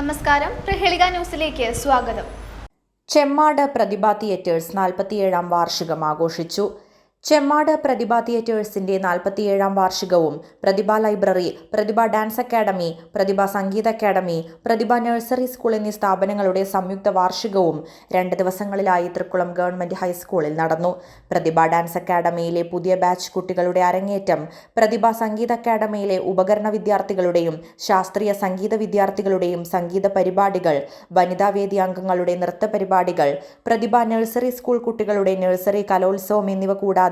നമസ്കാരം. പ്രഹേളിക ന്യൂസിലേക്ക് സ്വാഗതം. ചെമ്മാട് പ്രതിഭ തിയേറ്റേഴ്സ് നാൽപ്പത്തിയേഴാം വാർഷികം ആഘോഷിച്ചു. ചെമ്മാട് പ്രതിഭ തിയേറ്റേഴ്സിന്റെ നാൽപ്പത്തിയേഴാം വാർഷികവും Prathibha library Prathibha dance academy Prathibha സംഗീത അക്കാദമി പ്രതിഭ നഴ്സറി സ്കൂൾ എന്നീ സ്ഥാപനങ്ങളുടെ സംയുക്ത വാർഷികവും രണ്ട് ദിവസങ്ങളിലായി തൃക്കുളം ഗവൺമെന്റ് ഹൈസ്കൂളിൽ നടന്നു. പ്രതിഭ ഡാൻസ് അക്കാദമിയിലെ പുതിയ ബാച്ച് കുട്ടികളുടെ അരങ്ങേറ്റം പ്രതിഭ സംഗീത അക്കാദമിയിലെ ഉപകരണ വിദ്യാർത്ഥികളുടെയും ശാസ്ത്രീയ സംഗീത വിദ്യാർത്ഥികളുടെയും സംഗീത പരിപാടികൾ വനിതാവേദി അംഗങ്ങളുടെ നൃത്ത പരിപാടികൾ പ്രതിഭ നഴ്സറി സ്കൂൾ കുട്ടികളുടെ നഴ്സറി കലോത്സവം എന്നിവ കൂടാതെ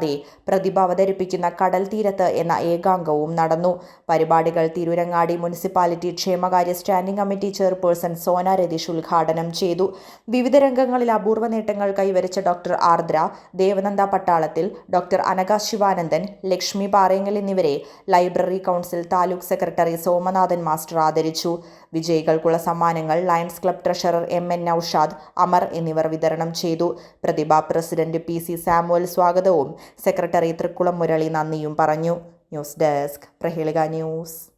പ്രതിഭ അവതരിപ്പിക്കുന്ന കടൽ തീരത്ത് എന്ന ഏകാംഗവും നടന്നു. പരിപാടികൾ തിരൂരങ്ങാടി മുനിസിപ്പാലിറ്റി ക്ഷേമകാര്യ standing committee chairperson Sona Ratheesh ഉദ്ഘാടനം ചെയ്തു. വിവിധ രംഗങ്ങളിൽ അപൂർവ നേട്ടങ്ങൾ കൈവരിച്ച ഡോക്ടർ ആർദ്ര ദേവനന്ദ പട്ടാളത്തിൽ ഡോക്ടർ അനക ശിവാനന്ദൻ ലക്ഷ്മി പാറയങ്ങൽ എന്നിവരെ library council taluk secretary Somanathan master ആദരിച്ചു. വിജയികൾക്കുള്ള സമ്മാനങ്ങൾ lions club treasurer M N Noushad Amar എന്നിവർ വിതരണം ചെയ്തു. Prathibha president P C Samuel സ്വാഗതവും സെക്രട്ടറി തൃക്കുളം മുരളി നന്ദിയും പറഞ്ഞു. News desk Prahelika news.